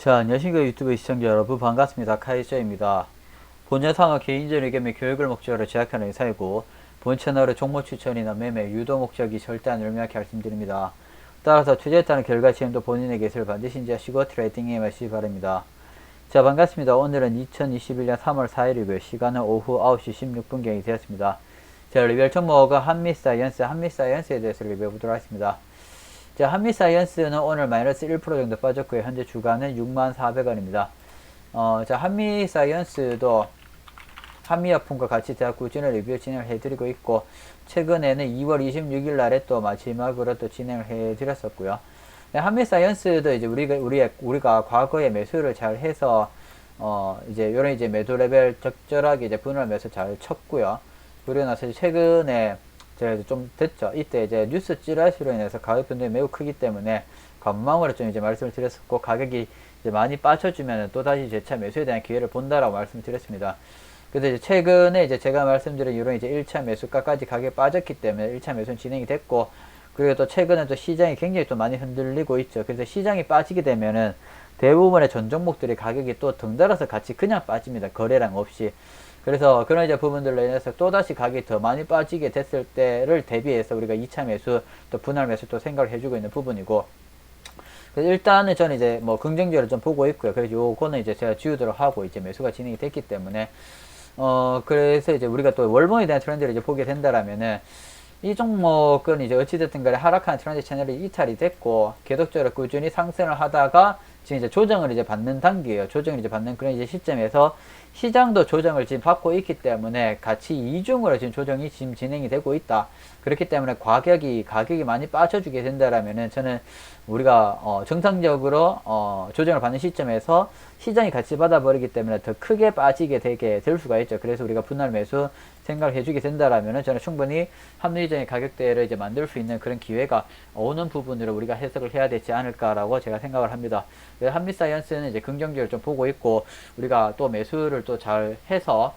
자, 안녕하십니까 유튜브 시청자 여러분 반갑습니다. 카이저입니다. 본 영상은 개인적인 의견 및 교육을 목적으로 제작하는 의사이고 본 채널의 종목 추천이나 매매, 유도 목적이 절대 아니를 명확히 말씀드립니다. 따라서 따른 결과 지금도 본인에게 있을 반드시 인지하시고 트레이딩에 임하시기 바랍니다. 자 반갑습니다. 오늘은 2021년 3월 4일이고요. 시간은 오후 9시 16분경이 되었습니다. 자 리뷰할 종목은 한미사이언스, 한미사이언스에 대해서 리뷰해 보도록 하겠습니다. 자, 한미사이언스는 오늘 마이너스 1% 정도 빠졌고요. 현재 주가는 64,400원입니다. 어, 자, 한미사이언스도 한미약품과 같이 대학 구진을 리뷰 진행을 해드리고 있고, 최근에는 2월 26일 날에 또 마지막으로 또 진행을 해드렸었고요. 네, 한미사이언스도 이제 우리가, 우리, 우리가 과거에 매수를 잘 해서, 어, 이제, 요런 이제 매도 레벨 적절하게 이제 분할 매수 잘 쳤고요. 그리고 나서 최근에 제가 좀 됐죠. 이때 이제 뉴스 찌라시로 인해서 가격 변동이 매우 크기 때문에 관망으로 좀 이제 말씀을 드렸었고 가격이 이제 많이 빠져주면 또 다시 재차 매수에 대한 기회를 본다라고 말씀을 드렸습니다. 그래서 이제 최근에 이제 제가 말씀드린 이런 이제 1차 매수가까지 가격이 빠졌기 때문에 1차 매수는 진행이 됐고 그리고 또 최근에 또 시장이 굉장히 또 많이 흔들리고 있죠. 그래서 시장이 빠지게 되면은 대부분의 전 종목들이 가격이 또 덩달아서 같이 그냥 빠집니다. 거래량 없이. 그래서 그런 이제 부분들로 인해서 또다시 가격이 더 많이 빠지게 됐을 때를 대비해서 우리가 2차 매수 또 분할 매수 또 생각을 해주고 있는 부분이고 일단은 저는 이제 뭐 긍정적으로 좀 보고 있고요. 그래서 요거는 이제 제가 지우도록 하고 이제 매수가 진행이 됐기 때문에 어 그래서 이제 우리가 또 월봉에 대한 트렌드를 이제 보게 된다라면은 이 종목은 이제 어찌됐든 간에 하락하는 트렌드 채널이 이탈이 됐고 계속적으로 꾸준히 상승을 하다가 지금 이제 조정을 이제 받는 단계예요. 조정을 이제 받는 그런 이제 시점에서 시장도 조정을 지금 받고 있기 때문에 같이 이중으로 지금 조정이 지금 진행이 되고 있다. 그렇기 때문에 가격이 가격이 많이 빠져주게 된다라면은 저는 우리가 어 정상적으로 어 조정을 받는 시점에서 시장이 같이 받아버리기 때문에 더 크게 빠지게 되게 될 수가 있죠. 그래서 우리가 분할 매수 생각을 해주게 된다라면은 저는 충분히 합리적인 가격대를 이제 만들 수 있는 그런 기회가 오는 부분으로 우리가 해석을 해야 되지 않을까라고 제가 생각을 합니다. 그래서 한미 사이언스는 이제 긍정적으로 좀 보고 있고 우리가 또 매수를 또 잘 해서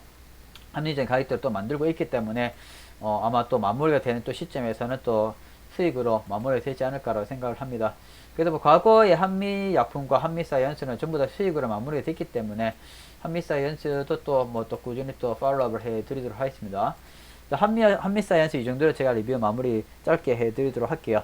합리적인 가격대를 또 만들고 있기 때문에 어 아마 또 마무리가 되는 또 시점에서는 또 수익으로 마무리가 되지 않을까라고 생각을 합니다. 그래서 뭐 과거의 한미약품과 한미사이언스는 전부 다 수익으로 마무리가 됐기 때문에 한미사이언스도 또 뭐 또 꾸준히 또 팔로우업을 해드리도록 하겠습니다. 한미, 한미사이언스 이 정도로 제가 리뷰 마무리 짧게 해드리도록 할게요.